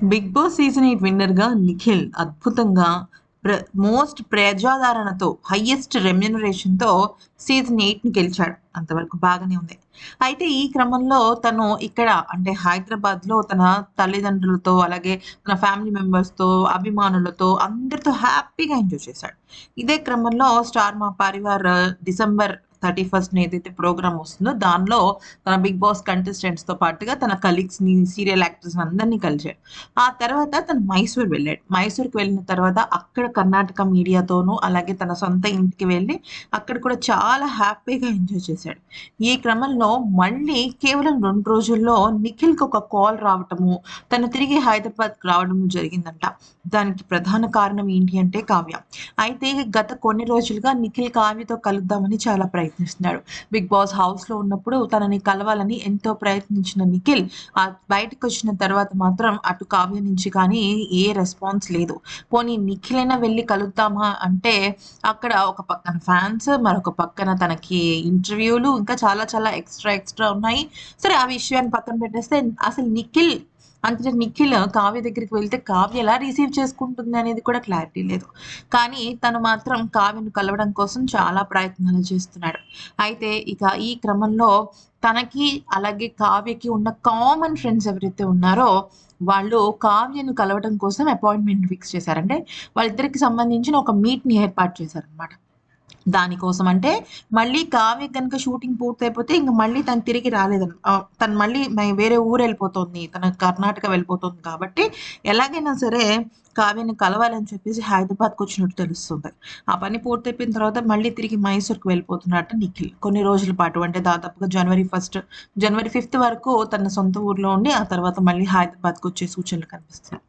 Big boss season eight విన్నర్గా నిఖిల్ అద్భుతంగా ప్ర మోస్ట్ ప్రజాదరణతో హయ్యెస్ట్ రెమ్యునరేషన్తో సీజన్ ఎయిట్ని గెలిచాడు. అంతవరకు బాగానే ఉంది. అయితే ఈ క్రమంలో తను ఇక్కడ అంటే హైదరాబాద్లో తన తల్లిదండ్రులతో అలాగే తన ఫ్యామిలీ మెంబర్స్తో అభిమానులతో అందరితో హ్యాపీగా ఎంజాయ్ చేశాడు. ఇదే క్రమంలో Star Maa Parivar December thirty first ఏదైతే ప్రోగ్రామ్ వస్తుందో దానిలో తన బిగ్ బాస్ కంటెస్టెంట్స్తో పాటుగా తన కలీగ్స్ని సీరియల్ యాక్టర్స్ అందరినీ కలిశాడు. ఆ తర్వాత తను మైసూర్ వెళ్ళాడు. మైసూర్కి వెళ్ళిన తర్వాత అక్కడ కర్ణాటక మీడియాతోనూ అలాగే తన సొంత ఇంటికి వెళ్ళి అక్కడ కూడా చాలా హ్యాపీగా ఎంజాయ్ చేశాడు. ఈ క్రమంలో మళ్ళీ కేవలం రెండు రోజుల్లో నిఖిల్కి ఒక కాల్ రావటము తను తిరిగి హైదరాబాద్ రావడం జరిగిందంట. దానికి ప్రధాన కారణం ఏంటి అంటే కావ్య. అయితే గత కొన్ని రోజులుగా నిఖిల్ కావ్యతో కలుద్దామని చాలా ప్రయత్నం ప్రయత్నిస్తున్నాడు బిగ్ బాస్ హౌస్లో ఉన్నప్పుడు తనని కలవాలని ఎంతో ప్రయత్నించిన నిఖిల్ ఆ బయటకు వచ్చిన తర్వాత మాత్రం అటు కావ్య నుంచి కానీ ఏ రెస్పాన్స్ లేదు. పోనీ నిఖిల్ అయినా వెళ్ళి కలుద్దామా అంటే అక్కడ ఒక పక్కన ఫ్యాన్స్ మరొక పక్కన తనకి ఇంటర్వ్యూలు ఇంకా చాలా చాలా ఎక్స్ట్రా ఎక్స్ట్రా ఉన్నాయి. సరే ఆ విషయాన్ని పక్కన పెట్టేస్తే అసలు నిఖిల్ అంటే నిఖిల్ కావ్య దగ్గరికి వెళ్తే కావ్య ఎలా రిసీవ్ చేసుకుంటుంది అనేది కూడా క్లారిటీ లేదు. కానీ తను మాత్రం కావ్యను కలవడం కోసం చాలా ప్రయత్నాలు చేస్తున్నాడు. అయితే ఇక ఈ క్రమంలో తనకి అలాగే కావ్యకి ఉన్న కామన్ ఫ్రెండ్స్ ఎవరైతే ఉన్నారో వాళ్ళు కావ్యను కలవడం కోసం అపాయింట్మెంట్ ఫిక్స్ చేశారంటే వాళ్ళిద్దరికి సంబంధించిన ఒక మీట్ని ఏర్పాటు చేశారనమాట దానికోసం అంటే మళ్ళీ కావ్య కనుక షూటింగ్ పూర్తయిపోతే ఇంక మళ్ళీ తను తిరిగి రాలేదు. తను మళ్ళీ వేరే ఊరు వెళ్ళిపోతుంది. తన కర్ణాటక వెళ్ళిపోతుంది కాబట్టి ఎలాగైనా సరే కావ్యని కలవాలని చెప్పేసి హైదరాబాద్కి వచ్చినట్టు తెలుస్తుంది. ఆ పని పూర్తయిపోయిన తర్వాత మళ్ళీ తిరిగి మైసూర్కి వెళ్ళిపోతున్నట్టు నిఖిల్. కొన్ని రోజుల పాటు అంటే దాదాపుగా జనవరి ఫస్ట్ జనవరి ఫిఫ్త్ వరకు తన సొంత ఊర్లో ఉండి ఆ తర్వాత మళ్ళీ హైదరాబాద్కి వచ్చే సూచనలు కనిపిస్తాయి